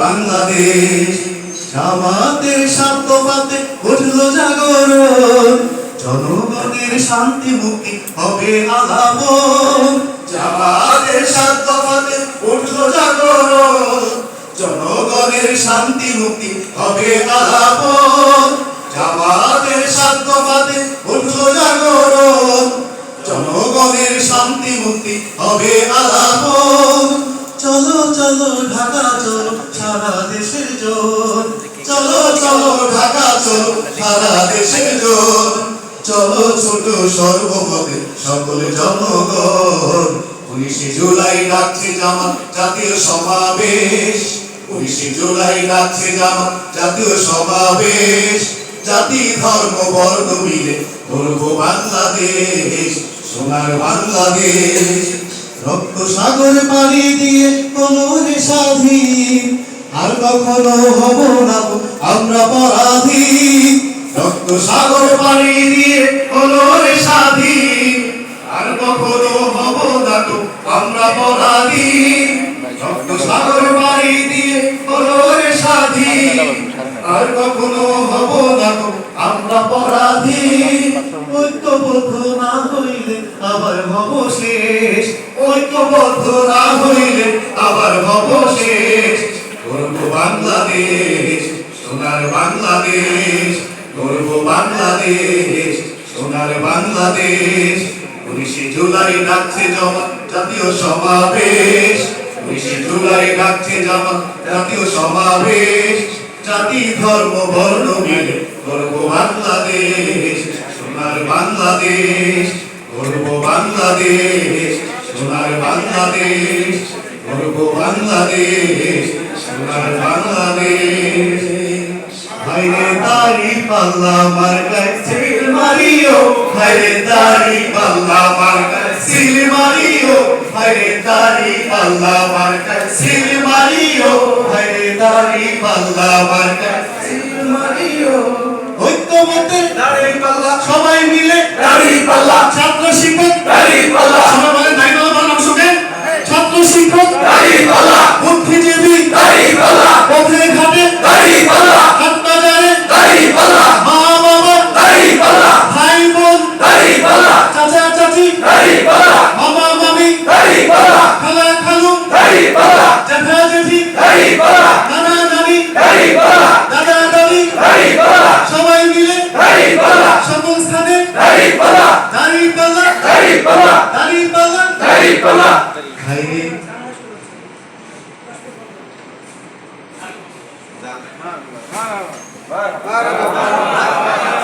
বাংলাদেশ। জামাতের সাধ্যপাতে উঠল জাগরণ। জনগণের শান্তি মুক্তি হবে আলাপন জামাতের সাধ্যপাতে উঠল জাগরণ। জনগণের শান্তি মুক্তি হবে আলাপন জামাতের সাধ্যপাতে উঠল জাগরণ। জনগণের শান্তি মুক্তি হবে আলাপন চলো চলো ঢাকা চলো, সারা দেশের জোর। চলো চলো ঢাকা চলো, সারা দেশের জোর। চলো ছোট সর্বমতে সকলে জনগণ। উনিশে জুলাই ডাকছে জামা জাতীয় সমাবেশ। উনিশে জুলাই ডাকছে জামা জাতীয় সমাবেশ। জাতি, ধর্ম, বর্ণ মিলে গর্ব বাংলাদেশ, সোনার বাংলাদেশ। রক্ত সাগর পাড়ি দিয়ে কোনো স্বাধীন। আর কখনো হব না আমরা পরাধীন। রক্ত সাগর পাড়ি দিয়ে কোনো স্বাধীন। আর কখনো হব না তো আমরা পরাধীন। রক্ত সাগর পাড়ি দিয়ে কোনো স্বাধীন। আর কখনো হব না তো আমরা পরাধীন। ঐক্যবদ্ধ না হইলে আবার হব বাংলাদেশ, গর্ব বাংলাদেশ, সোনার বাংলাদেশ, উনিশে জুলাই ডাকছে জমা, জাতীয় সমাবেশ, উনিশে জুলাই ডাকছে জমা, জাতীয় সমাবেশ, জাতি, ধর্ম, বর্ণ, মিলে, গর্ব বাংলাদেশ, সোনার বাংলাদেশ, গর্ব বাংলাদেশ, সোনার বাংলাদেশ, গর্ব বাংলাদেশ, সোনার বাংলাদেশ। ভাইরে দাড়ি পাল্লা মার্কায় সিল মারিও ভাইরে দাড়ি পাল্লা মার্কায় সিল মারিও ভাইরে দাড়ি পাল্লা মার্কায় সিল মারিও ভাইরে দাড়ি পাল্লা মার্কায় সিল মারিও। ঐক্যমতে দাড়ি পাল্লা, সবাই মিলে দাড়ি পাল্লা। ছাত্র শিক্ষক, দাড়ি পাল্লা সবাই নাই বাবা নাম শুনেন ছাত্র শিক্ষক দাড়ি পাল্লা বুদ্ধিজীবী দাড়ি পাল্লা পথে ঘাটে দাড়ি পাল্লা হাট বাজারে দাড়ি পাল্লা মা বাবা দাড়ি পাল্লা ভাই বোন পাল্লা চাচা চাচি দাড়ি পাল্লা মামা মামি দাড়ি পাল্লা খালা খালু দাড়ি পাল্লা জ্যাঠা জেঠি দাড়ি পাল্লা নানা নানি দাড়ি পাল্লা দাদা দাদি দাড়ি পাল্লা সবাই মিলে দাড়ি পাল্লা সকল স্থানে দাড়ি পাল্লা দাড়ি পাল্লা দাড়ি পাল্লা দাড়ি পাল্লা দাড়ি পাল্লা খাইরে বাহ